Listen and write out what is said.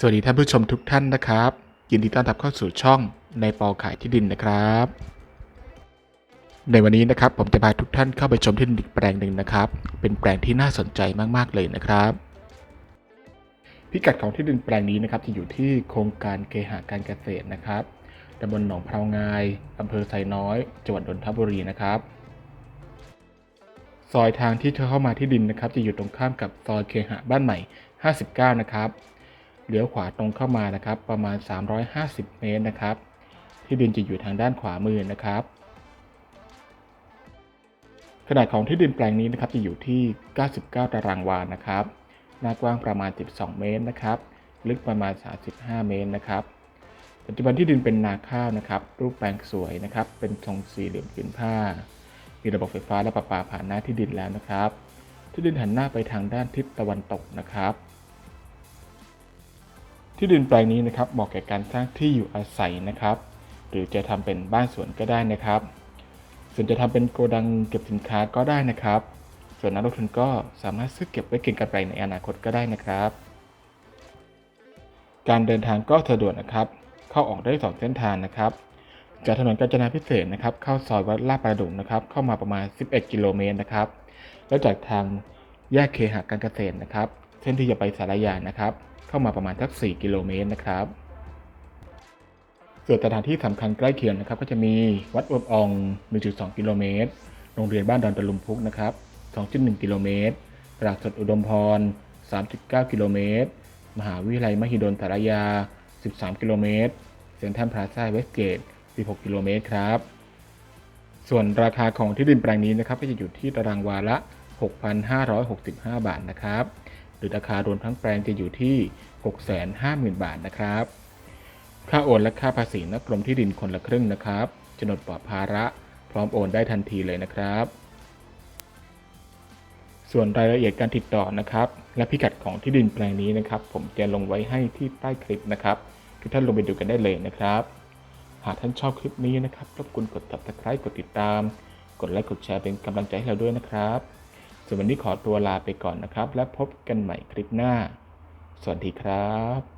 สวัสดีท่านผู้ชมทุกท่านนะครับ ยินดีต้อนรับเข้าสู่ช่องในปอขายที่ดินนะครับ ในวันนี้นะครับผมจะพาทุกท่านเข้าไปชมที่ดินอีกแปลงหนึ่งนะครับ เป็นแปลงที่น่าสนใจมากๆเลยนะครับ พิกัดของที่ดินแปลงนี้นะครับจะอยู่ที่โครงการเคหะการเกษตรนะครับตำบลหนองพราวงายอำเภอไซน้อยจังหวัดนนทบุรีนะครับซอยทางที่เธอเข้ามาที่ดินนะครับ จะอยู่ตรงข้ามกับซอยเคหะบ้านใหม่ 59 นะครับ เลี้ยวขวาตรงเข้ามานะครับ ประมาณ 350 เมตรนะครับ ที่ดินจะอยู่ทางด้านขวามือนะครับ ขนาดของที่ดินแปลงนี้นะครับจะอยู่ที่ 99 ตารางวานะครับ หน้ากว้างประมาณ 12 เมตรนะครับ ลึกประมาณ 35 เมตรนะครับ ปัจจุบันที่ดินเป็นนาข้าวนะครับ รูปแปลงสวยนะครับ เป็นทรงสี่เหลี่ยมผืนผ้า มีระบบไฟฟ้าและประปาผ่านหน้าที่ดินแล้วนะครับ ที่ดินหันหน้าไปทางด้านทิศตะวันตกนะครับ ที่ดินแปลงนี้นะครับเหมาะแก่การสร้างที่อยู่อาศัยนะครับ หรือจะทำเป็นบ้านสวนก็ได้นะครับ ส่วนจะทำเป็นโกดังเก็บสินค้าก็ได้นะครับ ส่วนนักลงทุนก็สามารถซื้อเก็บไว้เก็งกำไรในอนาคตก็ได้นะครับ การเดินทางก็สะดวกนะครับ เข้าออกได้สองเส้นทางนะครับ จากถนนกาญจนาพิเศษนะครับ เข้าซอยวัดลาดประดุกนะครับ เข้ามาประมาณ 11 กิโลเมตรนะครับ แล้วจากทางแยกเคหะการเกษตรนะครับ ส้นที่จะไปสารยานะครับ เข้ามาประมาณสัก 4 กิโลเมตรนะครับส่วนสถานที่สำคัญใกล้เคียงนะครับ ก็จะมีวัดอบออง 1.2 กิโลเมตร โรงเรียนบ้านดอนตะลุมพุกนะครับ 2.1 กิโลเมตร ตลาดสดอุดมพร 3.9 กิโลเมตร มหาวิทยาลัยมหิดลสารยา 13 กิโลเมตร เซ็นทรัลพลาซ่าเวสเกต 16 กิโลเมตรครับ ส่วนราคาของที่ดินแปลงนี้นะครับ ก็จะอยู่ที่ตารางวาละ 6,565 บาทนะครับ หรือราคารวมทั้งแปลงจะอยู่ที่ 650,000 บาทนะครับ ค่าโอนและค่าภาษีนักกรมที่ดินคนละครึ่งนะครับโฉนดปลอดภาระ พร้อมโอนได้ทันทีเลยนะครับ ส่วนรายละเอียดการติดต่อนะครับ และพิกัดของที่ดินแปลงนี้นะครับ ผมจะลงไว้ให้ที่ใต้คลิปนะครับ ทุกท่านลงไปดูกันได้เลยนะครับ หากท่านชอบคลิปนี้นะครับรบกวนกด subscribe กดติดตาม กดไลค์กดแชร์เป็นกำลังใจให้เราด้วยนะครับ ส่วนวันนี้ขอตัวลาไปก่อนนะครับ และพบกันใหม่คลิปหน้า สวัสดีครับ